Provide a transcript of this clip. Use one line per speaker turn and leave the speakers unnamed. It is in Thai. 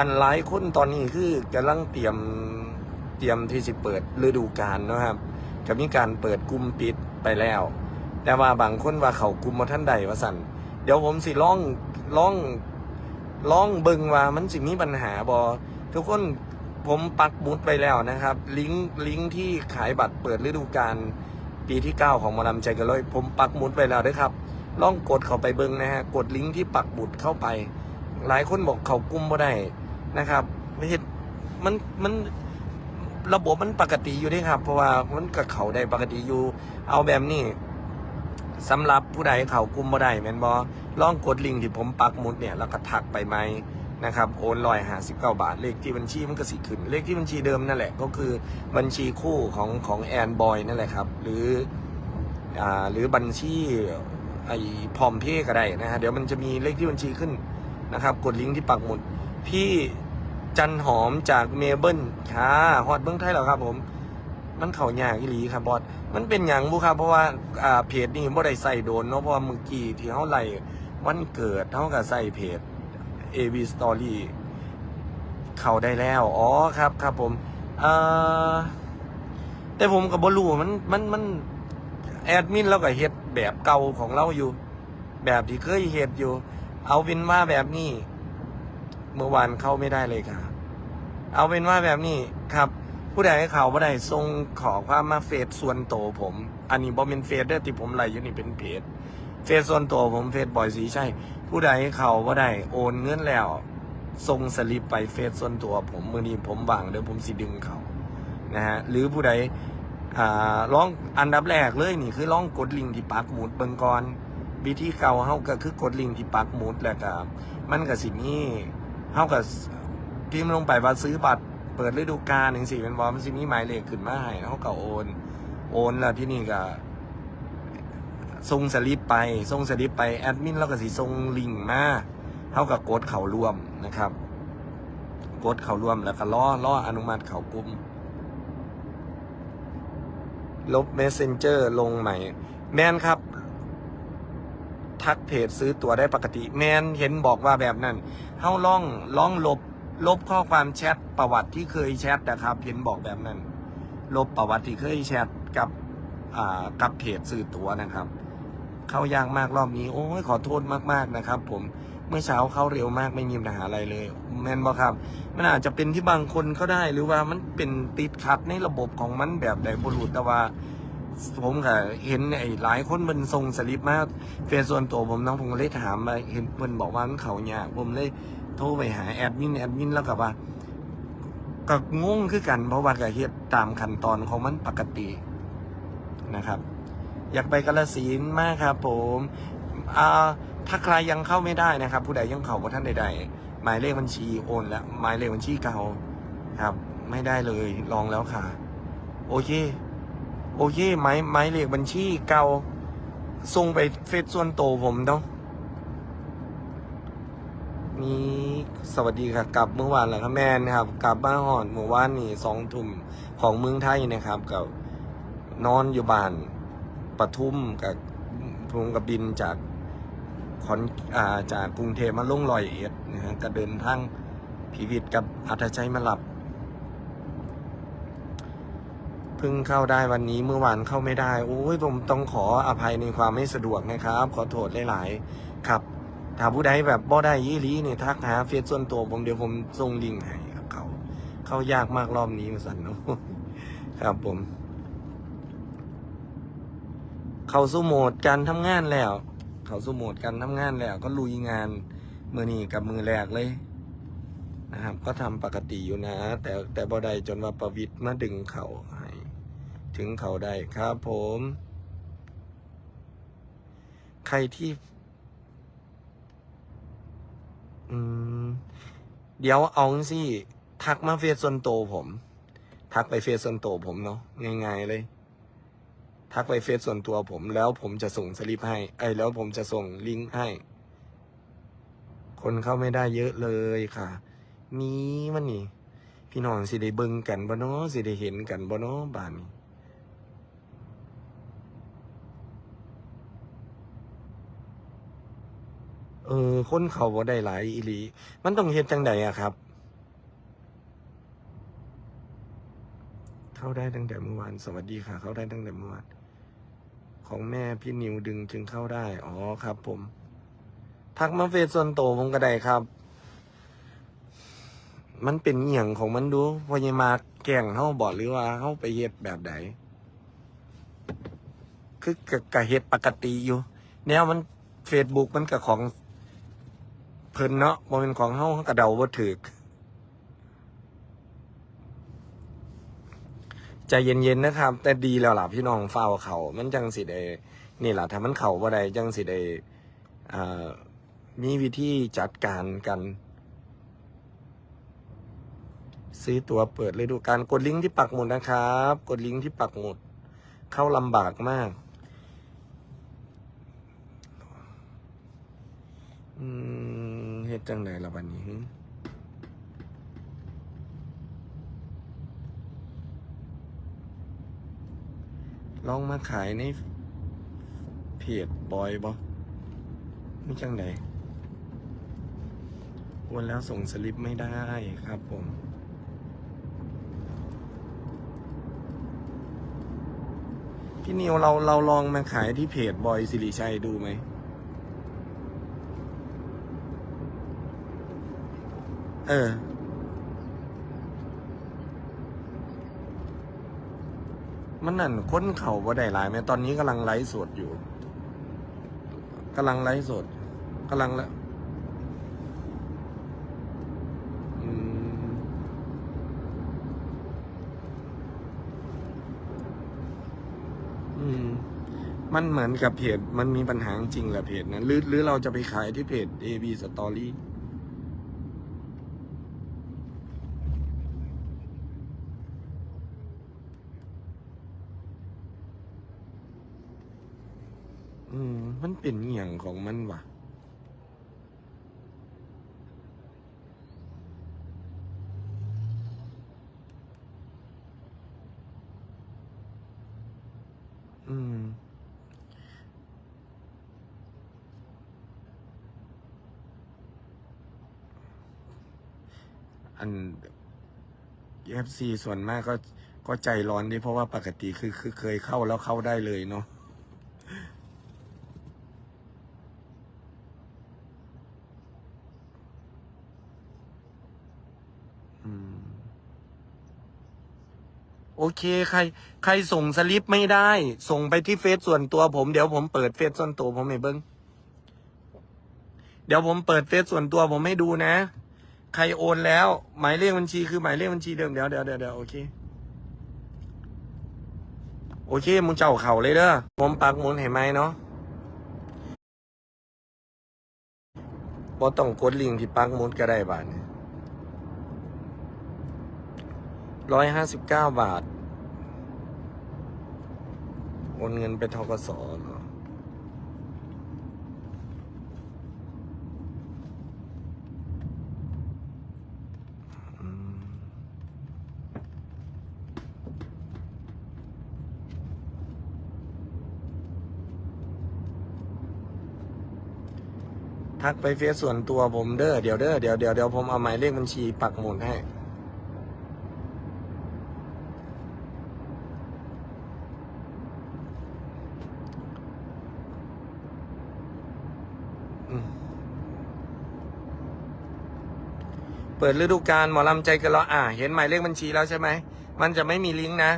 อันหลายคนตอนนี้คือกำลังเตรียมเตรียมที่สิเปิดฤดูกาลนะครับก็มีการเปิดกลุ่มปิดไปแล้ว แต่ว่าบางคนว่าเขากลุ่มมาท่านใดว่าสั่นเดี๋ยวผมสิล่องล่องล่องเบิงว่ามันสิมีปัญหาบอทุกคนผมปักหมุดไปแล้วนะครับ ลิงก์ลิงก์ที่ขายบัตรเปิดฤดูกาลปีที่ 9 ของมอลำใจกันเลยผมปักหมุดไปแล้วด้วยครับล่องกดเข้าไปเบิ่งนะฮะกดลิงก์ที่ปักบุดเข้าไป หลายคนบอกเขากุมบ่ได้ นะครับไม่ใช่มันมันระบบมันปกติอยู่ด้ครับ เพราะว่ามันกับเขาได้ปกติอยู่ เอาแบบนี้สำหรับผู้ใดเขากุมบ่ได้แม่นบอลองกดลิงก์ที่ผมปักหมุดเนี่ยแล้วก็ทักไปไหมนะครับโอนลอยหาสิบเก้าบาท เลขที่บัญชีมันก็สิขึ้น เลขที่บัญชีเดิมนั่นแหละ ก็คือบัญชีคู่ของของแอนบอยนั่นแหละครับ หรืออ่าหรือบัญชีไอ้พอมเพย์ก็ได้นะฮะเดี๋ยวมันจะมีเลขที่บัญชีขึ้นนะครับ กดลิงก์ที่ปักหมุด พี่จันหอมจากเมเบิลค่ะฮอดเมืองไทยแล้วครับผม มันเข่าหยาอีหลีครับบอสมันเป็นอย่างบุครับเพราะว่าอ่าเพจนี้บ่ได้ใส่โดนเนาะเพราะว่าเมื่อกี้ที่เขาไล่วันเกิดเขาก็ใส่เพจ AV Story เข้าได้แล้ว อ๋อครับครับผมเอ่อแต่ผมกับบรูมันมันมันแอดมินเราก็เฮ็ดแบบเก่าของเราอยู่ แบบที่เคยเฮ็ดอยู่ เอาเป็นว่าแบบนี้ เมื่อวานเข้าไม่ได้เลยค่ะ เอาเป็นว่าแบบนี้ครับ ผู้ใดให้เขาบ่ได้ส่งขอความมาเฟซส่วนโตวผม อันนี้บ่เป็นเฟซเด้อที่ผมไล่อยู่นี่เป็นเพจเฟซส่วนตัวผมเฟซบอยสีใช่ ผู้ใดให้เขาบ่ได้โอนเงินแล้วส่งสลิปไปเฟซส่วนตัวผมมือนี้ผมวางเดี๋ยวผมสิดึงเขานะฮะหรือผู้ใดอ่าลองอันดับแรกเลยนี่คือลองกดลิงก์ที่ปักหมุดเบิงก่อนวิธีเก่าเฮาก็คือกดลิงก์ที่ปักหมุดแล้วก็มันก็สิมี เฮาก็พิมพ์ลงไปว่าซื้อบัตรเปิดฤดูกาลจังซี่เป็นบ่มันสิมีหมายเลขขึ้นมาให้เฮาก็โอน โอนแล้วที่นี่ก็ส่งสลิปไปส่งสลิปไปแอดมินแล้วก็สิส่งลิงก์มาเฮาก็กดเข้ารวมนะครับกดเข้ารวมแล้วก็รอรออนุมัติเข้ากลุ่มลบ Messenger ลงใหม่ แมนครับ ทักเพจซื้อตั๋วได้ปกติ แมนเห็นบอกว่าแบบนั้นเฮาล่องล่องลบ ลบข้อความแชทประวัติที่เคยแชทนะครับ เห็นบอกแบบนั้น ลบประวัติที่เคยแชทกับอ่ากับเพจซื้อตั๋วนะครับ เข้ายากมากรอบนี้ โอ้ยขอโทษมากๆนะครับ ผมเมื่อเช้าเข้าเร็วมากไม่มีปัญหาอะไรเลย แมนบอกครับ มันอาจจะเป็นที่บางคนก็ได้หรือว่ามันเป็นติดขัดในระบบของมันแบบใดบรุษแต่ว่า ผมก็เห็นไอ้หลายคนมันส่งสลิปมาเฟซส่วนตัวผมน้องผมก็เลยถามมาเห็นเพิ่นบอกว่ามันเขาเนี่ยากผมเลยโทรไปหาแอดมินแอดมินแล้วก็ว่าก็งงคือกัน เพราะว่าก็เฮ็ดตามขั้นตอนของมันปกตินะครับ อยากไปกาลสินมากครับผมอ่าถ้าใครยังเข้าไม่ได้นะครับ ผู้ใดยังเข้าบ่ท่านใดๆหมายเลขบัญชีโอนแล้วหมายเลขบัญชีเก่าครับ ไม่ได้เลยลองแล้วค่ะ โอเค โอเคหมายหมายเลขบัญชีเก่าส่งไปเฟซส่วนโตผมเนาะนี่สวัสดีครับกลับเมื่อวานแหละครับแมนครับ กลับบ้านหอนเมื่อวานนี่สองทุ่มของเมืองไทยนะครับกับนอนอยู่บ้านปทุมกับพุงกับบินจากขอนอาจากกรุงเทพมาลงลอยเอ็ดนะฮะก็เดินทางพีวิทย์กับอัธชัยมาหลับ เพิ่งเข้าได้วันนี้เมื่อวานเข้าไม่ได้โอ้ยผมต้องขออภัยในความไม่สะดวกนะครับ ขอโทษหลายๆครับ ถ้าผู้ใดแบบบ่ได้ยี่ลีเนี่ยทักหาเฟซส่วนตัวผมเดี๋ยวผมส่งลิงก์ให้ครับเขา เข้ายากมากรอบนี้มาสั่นเนาะครับผม เข้าสู่โหมดการทำงานแล้ว เข้าสู่โหมดการทำงานแล้ว ก็ลุยงานมือนี้กับมือแรกเลยนะครับ ก็ทำปกติอยู่นะ แต่แต่บ่ได้จนว่าประวิตรมาดึงเขาใถึงเขาได้ครับผม ใครที่เดี๋ยวเอาสิทักมาเฟซส่วนโตวผม ทักไปเฟซส่วนโตวผมเนาะง่ายๆเลย ทักไปเฟซส่วนตัวผม แล้วผมจะส่งสลิปให้ไอ้แล้วผมจะส่งลิงก์ให้ คนเข้าไม่ได้เยอะเลยค่ะมีมันนี่ พี่น้องสิได้เบิ่งกันบ่เนาะสิได้เห็นกันบ่เนาะบ้านนี้ เออ คนเขาบ่ได้หลายอีหลี มันต้องเฮ็ดจังใดอะครับ เข้าได้ตั้งแต่เมื่อวาน สวัสดีค่ะ เข้าได้ตั้งแต่เมื่อวาน ของแม่พี่นิวดึงจึงเข้าได้ อ๋อครับ ผม ทักมาเฟซส่วนโตผมก็ได้ครับ มันเป็นเหี่ยงของมันดูพยมาแก่งเข้าบอดหรือว่าเข้าไปเฮ็ดแบบไหนคือกะเฮ็ดปกติอยู่ แนวมันเฟซบุ๊กมันกับของ เพิ่นเนาะบ่เป็นของเฮาเฮาก็เดาบ่ถูกใจเย็นๆนะครับ แต่ดีแล้วล่ะพี่น้องเฝ้าเขา มันจังสิได้นี่แหละถ้ามันเข่าบ่ได้จังสิได้มีวิธีจัดการกัน ซื้อตัวเปิดฤดูกาลกดลิงก์ที่ปักหมุดนะครับ กดลิงก์ที่ปักหมุด เข้าลำบากมากอืม ดจังไหนล่ะบัดนี้ลองมาขายในเพจบอยบ่ไม่จังไหนโอนแล้วส่งสลิปไม่ได้ครับผมพี่นิวเราเราลองมาขายที่เพจบอยสิริชัยดูไหม เออ มันนั่นค้นเข่าบ่ได้หลายไหมตอนนี้กำลังไลฟ์สดอยู่กำลังไลฟ์สดกำลังและอืมอืมมันเหมือนกับเพจ มันมีปัญหาจริงแหละเพจนั้นหรือหรือเราจะไปขายที่เพจ AB Story อืม มันเป็นอหย่างของมันวะอืม อัน FC ส่วนมากก็ก็ใจร้อนดิเพราะว่าปกติคือคือเคยเข้าแล้วเข้าได้เลยเนาะ อืม โอเค ใคร ใครส่งสลิปไม่ได้ ส่งไปที่เฟซส่วนตัวผม เดี๋ยวผมเปิดเฟซส่วนตัวผมให้เบิ้งเดี๋ยวผมเปิดเฟซส่วนตัวผมให้ดูนะ ใครโอนแล้ว หมายเลขบัญชีคือหมายเลขบัญชีเดิมเดี๋ยวเดี๋ยวเดี๋ยวเดี๋ยวโอเค โอเค มึงเจ้าเข่าเลยเด้อ ผมปักมุนเห็นไหมเนาะบ่ต้องกดลิงก์ที่ปักมุนก็ได้บาท ร้อยห้าสิบเก้าบาท โอนเงินไปทกสเหรอทักไปเฟซส่วนตัวผมเด้อเดี๋ยวเด้อเดี๋ยวเดี๋ยวเดี๋ยวผมเอาหมายเลขบัญชีปักหมุดให้ เปิดฤดูกาลหมอลำใจกันแล้วอ่า เห็นหมายเลขบัญชีแล้วใช่ไหม มันจะไม่มีลิงก์นะ